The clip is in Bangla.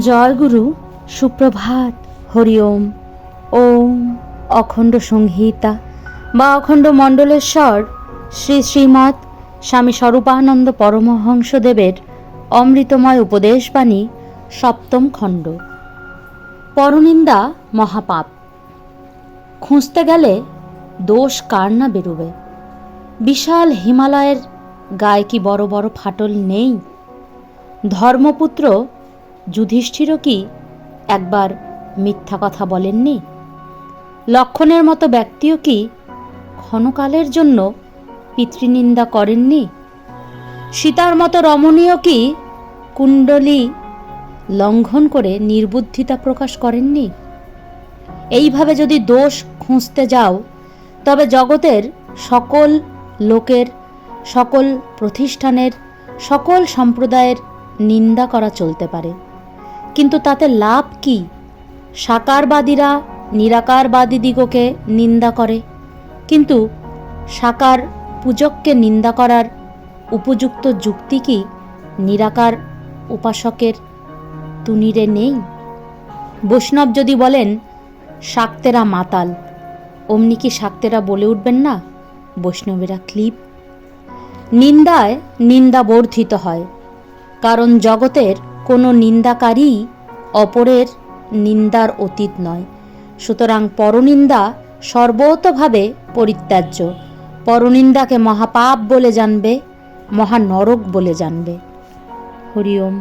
জয় গুরু সুপ্রভাত, হরি ওম। ওম অখণ্ড সংহিতা বা অখণ্ড মণ্ডলেশ্বর শ্রী শ্রীমৎ স্বামী স্বরূপানন্দ পরমহংসদেবের অমৃতময় উপদেশবাণী, সপ্তম খণ্ড। পরনিন্দা মহাপাপ। খুঁজতে গেলে দোষ কার না বেরোবে? বিশাল হিমালয়ের গায়ে কি বড় বড় ফাটল নেই? ধর্মপুত্র যুধিষ্ঠিরও কি একবার মিথ্যা কথা বলেননি? লক্ষণের মতো ব্যক্তিও কি ক্ষণকালের জন্য পিতৃনিন্দা করেননি? সীতার মতো রমণীয় কি কুণ্ডলী লঙ্ঘন করে নির্বুদ্ধিতা প্রকাশ করেননি? এইভাবে যদি দোষ খুঁজতে যাও, তবে জগতের সকল লোকের, সকল প্রতিষ্ঠানের, সকল সম্প্রদায়ের নিন্দা করা চলতে পারে। কিন্তু তাতে লাভ কি? সাকারবাদীরা নিরাকারবাদীদিগকে নিন্দা করে। কিন্তু সাকার পূজককে নিন্দা করার উপযুক্ত যুক্তি কি নিরাকার উপাসকের তুনিরে নেই? বৈষ্ণব যদি বলেন, শাক্তেরা মাতাল অমনি কি শাক্তেরা বলে উঠবেন না? বৈষ্ণবেরা ক্লিপ। নিন্দায় নিন্দা বর্ধিত হয়, কারণ জগতের কোনো নিন্দাকারী অপরের নিন্দার অতীত নয়। সুতরাং পরনিন্দা সর্বতভাবে পরিত্যাজ্য। পরনিন্দাকে মহাপাপ বলে জানবে, মহানরক বলে জানবে। হরি ওম